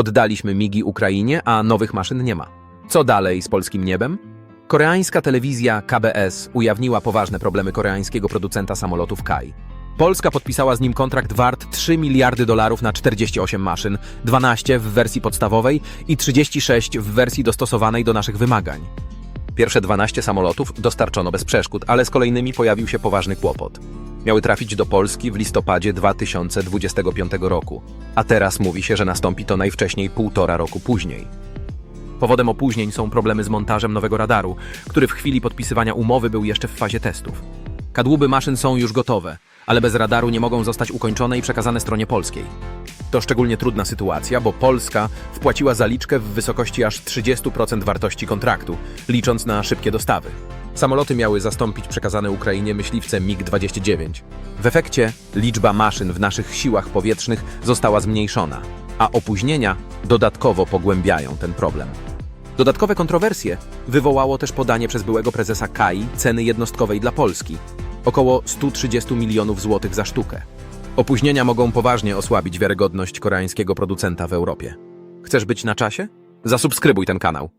Oddaliśmy migi Ukrainie, a nowych maszyn nie ma. Co dalej z polskim niebem? Koreańska telewizja KBS ujawniła poważne problemy koreańskiego producenta samolotów KAI. Polska podpisała z nim kontrakt wart 3 miliardy dolarów na 48 maszyn, 12 w wersji podstawowej i 36 w wersji dostosowanej do naszych wymagań. Pierwsze 12 samolotów dostarczono bez przeszkód, ale z kolejnymi pojawił się poważny kłopot. Miały trafić do Polski w listopadzie 2025 roku, a teraz mówi się, że nastąpi to najwcześniej półtora roku później. Powodem opóźnień są problemy z montażem nowego radaru, który w chwili podpisywania umowy był jeszcze w fazie testów. Kadłuby maszyn są już gotowe, ale bez radaru nie mogą zostać ukończone i przekazane stronie polskiej. To szczególnie trudna sytuacja, bo Polska wpłaciła zaliczkę w wysokości aż 30% wartości kontraktu, licząc na szybkie dostawy. Samoloty miały zastąpić przekazane Ukrainie myśliwce MiG-29. W efekcie liczba maszyn w naszych siłach powietrznych została zmniejszona, a opóźnienia dodatkowo pogłębiają ten problem. Dodatkowe kontrowersje wywołało też podanie przez byłego prezesa KAI ceny jednostkowej dla Polski około 130 milionów złotych za sztukę. Opóźnienia mogą poważnie osłabić wiarygodność koreańskiego producenta w Europie. Chcesz być na czasie? Zasubskrybuj ten kanał.